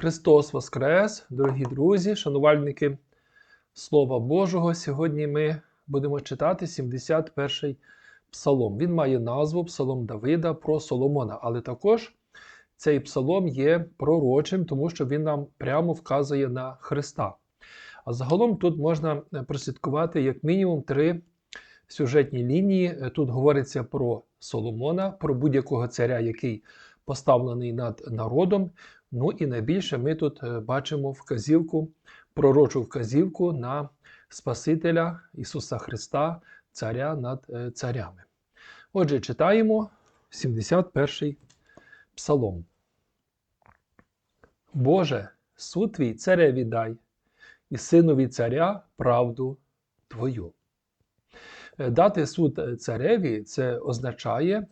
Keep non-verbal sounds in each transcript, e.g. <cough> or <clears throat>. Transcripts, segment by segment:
Христос Воскрес, дорогі друзі, шанувальники Слова Божого. Сьогодні ми будемо читати 71-й псалом. Він має назву Псалом Давида про Соломона, але також цей псалом є пророчим, тому що він нам прямо вказує на Христа. А загалом тут можна прослідкувати як мінімум три сюжетні лінії. Тут говориться про Соломона, про будь-якого царя, який поставлений над народом. Ну і найбільше ми тут е, бачимо вказівку, пророчу вказівку на Спасителя Ісуса Христа, Царя над е, царями. Отже, читаємо 71-й псалом. Боже, суд твій цареві дай, і синові царя правду Твою. Е, Дати суд цареві це означає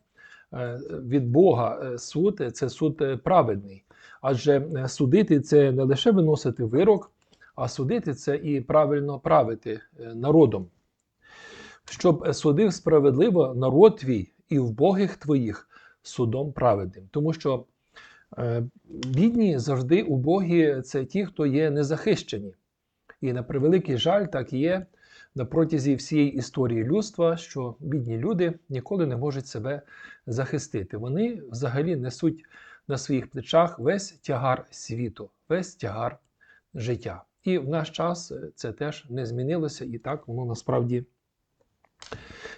від Бога суд це суд праведний. Адже е, судити це не лише виносити вирок, а судити це і правильно правити е, народом. Щоб судив справедливо народ твій і вбогих твоїх судом праведним. Тому що е, бідні завжди убогі це ті, хто є незахищені. І на превеликий жаль, так є на протязі всієї історії людства, що бідні люди ніколи не можуть себе захистити. Вони взагалі несуть на своїх плечах весь тягар світу, весь тягар життя. І в наш час е, це теж не змінилося, і так воно насправді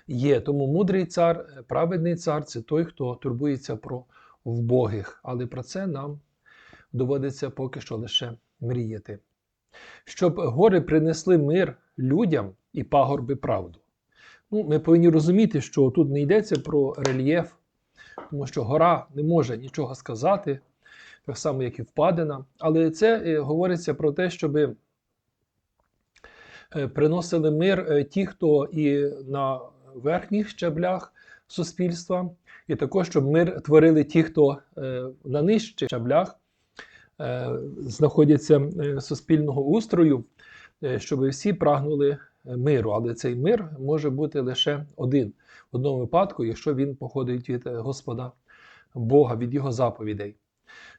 є. Тому мудрий цар, е, праведний цар це той, хто турбується про вбогих. Але про це нам доводиться поки що лише мріяти. Щоб гори принесли мир людям і пагорби правду. Ну, Ми повинні розуміти, що тут не йдеться про рельєф, тому що гора не може нічого сказати, так само, як і впадина. Але це е, говориться про те, щоб е, приносили мир е, ті, хто і на верхніх щаблях суспільства, і також щоб мир творили ті, хто на нижчих щаблях знаходяться суспільного устрою, щоб всі прагнули миру. Але цей мир може бути лише один в одному випадку, якщо він походить від е, Господа Бога, від Його заповідей.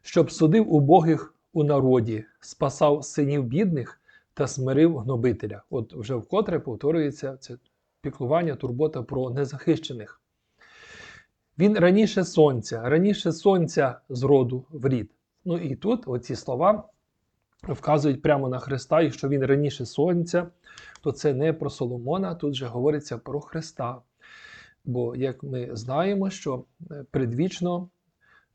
Щоб судив убогих у народі, спасав синів бідних та смирив гнобителя. От вже вкотре повторюється це піклування, турбота про незахищених. Він раніше сонця, раніше сонця з роду в рід. Ну і тут оці слова вказують прямо на Христа, і що він раніше сонця, то це не про Соломона, тут же говориться про Христа. Бо, як ми знаємо, що е, предвічно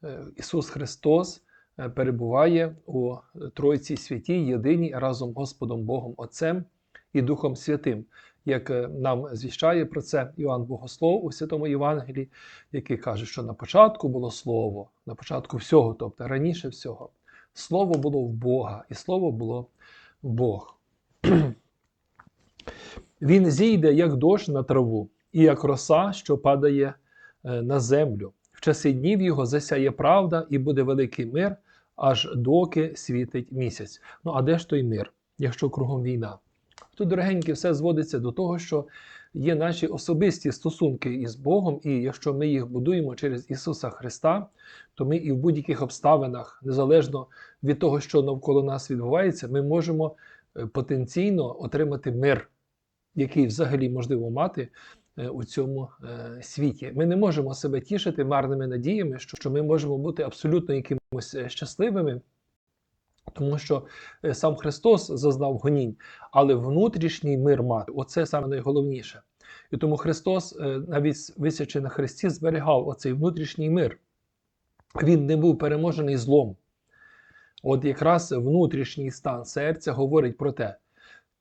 е, Ісус Христос е, перебуває у Тройці святій, єдиній разом Господом Богом Отцем і Духом Святим, як нам звіщає про це Іоанн Богослов у Святому Євангелії, який каже, що на початку було Слово, на початку всього, тобто раніше всього. Слово було в Бога, і Слово було Бог. <clears throat> Він зійде, як дощ на траву, і як роса, що падає е, на землю. В часи днів його засяє правда, і буде великий мир, аж доки світить місяць. Ну а де ж той мир, якщо кругом війна? Тут, дорогенькі, все зводиться до того, що є наші особисті стосунки із Богом, і якщо ми їх будуємо через Ісуса Христа, то ми і в будь-яких обставинах, незалежно від того, що навколо нас відбувається, ми можемо е, потенційно отримати мир, який взагалі можливо мати е, у цьому е, світі. Ми не можемо себе тішити марними надіями, що ми можемо бути абсолютно якимось щасливими. Тому що е, сам Христос зазнав гонінь, але внутрішній мир мати оце саме найголовніше. І тому Христос, е, навіть висячи на Христі, зберігав оцей внутрішній мир. Він не був переможений злом. От якраз внутрішній стан серця говорить про те,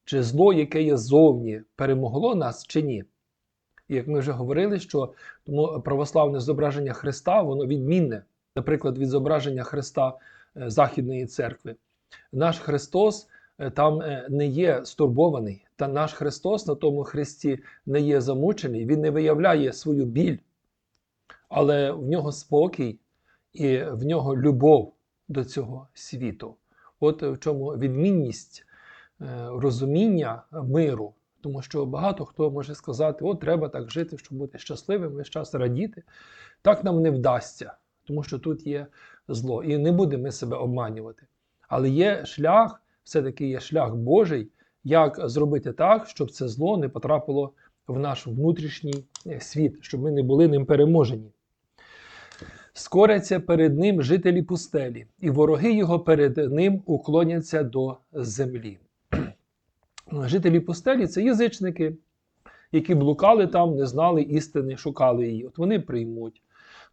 чи зло, яке є зовні, перемогло нас чи ні. І як ми вже говорили, що тому православне зображення Христа, воно відмінне, наприклад, від зображення Христа е, Західної церкви. Наш Христос е, там е, не є стурбований, та наш Христос на тому Христі не є замучений, Він не виявляє свою біль, але в нього спокій і в нього любов до цього світу. От в чому відмінність е, розуміння миру. Тому що багато хто може сказати, от треба так жити, щоб бути щасливим, весь час радіти. Так нам не вдасться, тому що тут є зло. І не будемо ми себе обманювати. Але є шлях, все-таки є шлях Божий, як зробити так, щоб це зло не потрапило в наш внутрішній е, світ, щоб ми не були ним переможені. Скоряться перед ним жителі пустелі, і вороги його перед ним уклоняться до землі. Жителі пустелі це язичники, які блукали там, не знали істини, шукали її. От вони приймуть.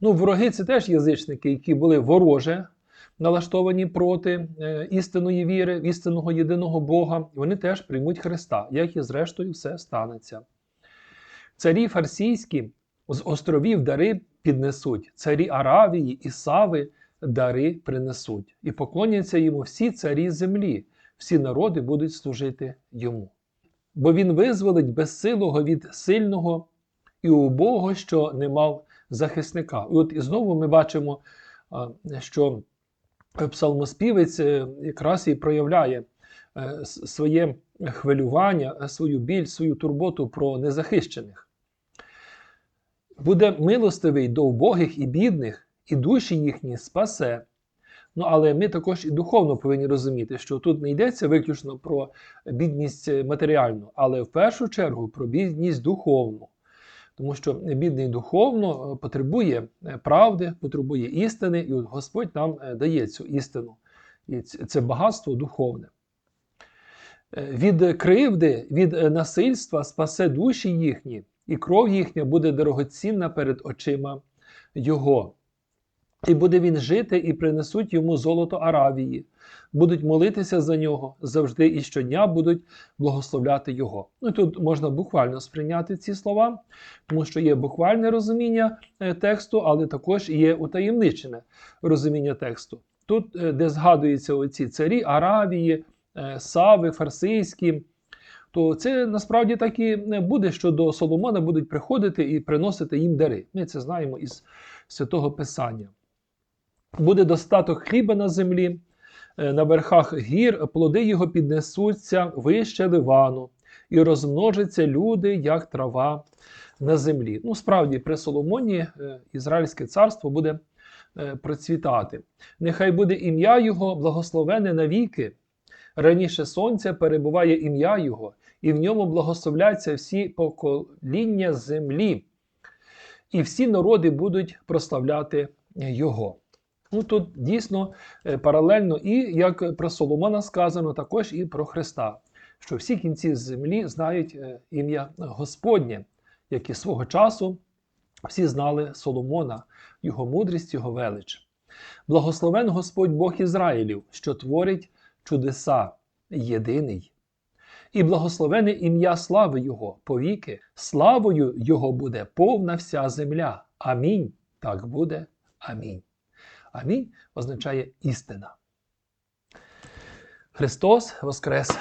Ну, вороги це теж язичники, які були вороже, налаштовані проти е, істинної віри, істинного єдиного Бога. Вони теж приймуть Христа, як і зрештою все станеться. Царі фарсійські з островів дари піднесуть, царі Аравії і Сави дари принесуть, і поклоняться йому всі царі землі, всі народи будуть служити йому. Бо він визволить безсилого від сильного і убого, що не мав захисника. І от і знову ми бачимо, що псалмоспівець е, якраз і проявляє е, своє хвилювання, е, свою біль, свою турботу про незахищених. Буде милостивий до убогих і бідних, і душі їхні спасе. Ну, але ми також і духовно повинні розуміти, що тут не йдеться виключно про бідність матеріальну, але в першу чергу про бідність духовну. Тому що бідний духовно е, потребує е, правди, потребує істини, і от Господь нам е, дає цю істину. І це багатство духовне. Від кривди, від насильства спасе душі їхні, і кров їхня буде дорогоцінна перед очима Його. І буде він жити, і принесуть йому золото Аравії, будуть молитися за нього завжди і щодня будуть благословляти його. Ну тут можна буквально сприйняти ці слова, тому що є буквальне розуміння е, тексту, але також є утаємничене розуміння тексту. Тут, е, де згадуються оці царі Аравії, е, Сави, Фарсийські, то це насправді так і не буде, що до Соломона будуть приходити і приносити їм дари. Ми це знаємо із святого Писання. Буде достаток хліба на землі, е, на верхах гір плоди його піднесуться вище ливану, і розмножаться люди, як трава на землі. Ну, справді, при Соломоні е, Ізраїльське царство буде е, процвітати. Нехай буде ім'я Його благословене навіки. Раніше сонця перебуває ім'я Його, і в ньому благословляться всі покоління землі, і всі народи будуть прославляти Його. Ну тут дійсно е, паралельно і як про Соломона сказано, також і про Христа, що всі кінці землі знають е, ім'я Господнє, як і свого часу всі знали Соломона, його мудрість, його велич. Благословен Господь Бог Ізраїлів, що творить чудеса, єдиний. І благословене ім'я слави Його повіки, славою Його буде повна вся земля. Амінь. Так буде. Амінь. Амінь означає істина. Христос Воскрес!